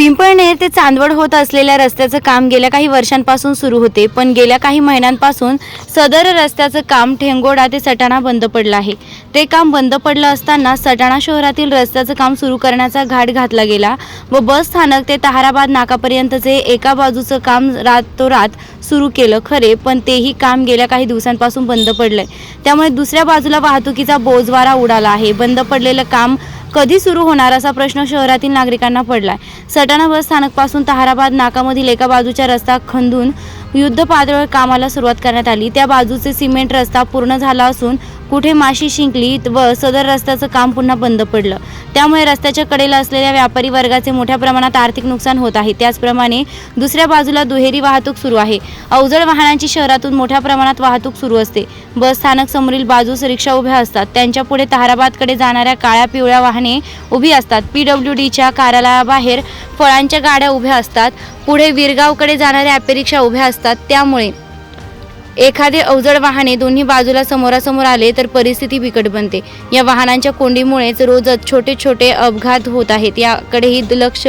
पिंपळनेर ते चांदवड होत असलेल्या रस्त्याचं काम गेल्या काही वर्षांपासून सुरू होते पण गेल्या काही महिन्यांपासून सदर रस्त्याचं काम ठेंगोडा ते सटाणा बंद पडलं आहे. ते काम बंद पडलं असताना सटाणा शहरातील रस्त्याचं काम सुरू करण्याचा घाट घातला गेला व बस स्थानक ते ताहाराबाद नाकापर्यंतचे एका बाजूचं काम रातोरात सुरू केलं खरे पण तेही काम गेल्या काही दिवसांपासून बंद पडलंय. त्यामुळे दुसऱ्या बाजूला वाहतुकीचा बोजवारा उडाला आहे. बंद पडलेलं काम कधी सुरू होणार असा प्रश्न शहरातील नागरिकांना पडलाय. सटाणा बस स्थानकपासून तहाराबाद नाकामधील एका बाजूचा रस्ता खंदून युद्ध पातळीवर कामाला सुरुवात करण्यात आली. त्या बाजूचे सिमेंट रस्ता पूर्ण झाला असून कुठे माशी शिंकली व सदर रस्त्याचं काम पुन्हा बंद पडलं. त्यामुळे रस्त्याच्या कडेला असलेल्या व्यापारी वर्गाचे मोठ्या प्रमाणात आर्थिक नुकसान होत आहे. त्याचप्रमाणे दुसऱ्या बाजूला दुहेरी वाहतूक सुरू आहे. अवजड वाहनांची शहरातून मोठ्या प्रमाणात वाहतूक सुरू असते. बस स्थानक समोरील बाजूस रिक्षा उभ्या असतात. त्यांच्या पुढे ताराबादकडे जाणाऱ्या काळ्या पिवळ्या वाहने उभी असतात. पी डब्ल्यू डीच्या कार्यालयाबाहेर फळांच्या गाड्या उभ्या असतात. पुढे विरगावकडे जाणाऱ्या ॲपेरिक्षा उभ्या असतात. त्यामुळे एखादे अवजड वाहने दोन्ही बाजूला समोरासमोर आले तर परिस्थिती बिकट बनते. या वाहनांच्या कोंडीमुळेच रोजच छोटे छोटे अपघात होत आहेत. याकडेही लक्ष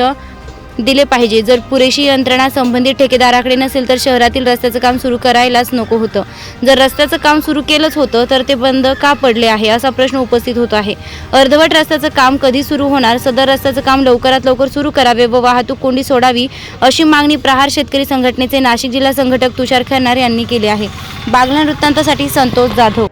दिले पाहिजे. जर पुरेशी यंत्रणा संबंधित ठेकेदाराकडे नसेल तर शहरातील रस्त्याचं काम सुरू करायलाच नको होतं. जर रस्त्याचं काम सुरू केलंच होतं तर ते बंद का पडले आहे असा प्रश्न उपस्थित होत आहे. अर्धवट रस्त्याचं काम कधी सुरू होणार? सदर रस्त्याचं काम लवकरात लवकर सुरू करावे व वाहतूक कोंडी सोडावी अशी मागणी प्रहार शेतकरी संघटनेचे नाशिक जिल्हा संघटक तुषार खन्नार यांनी केली आहे. बागला वृत्तांतासाठी संतोष जाधव.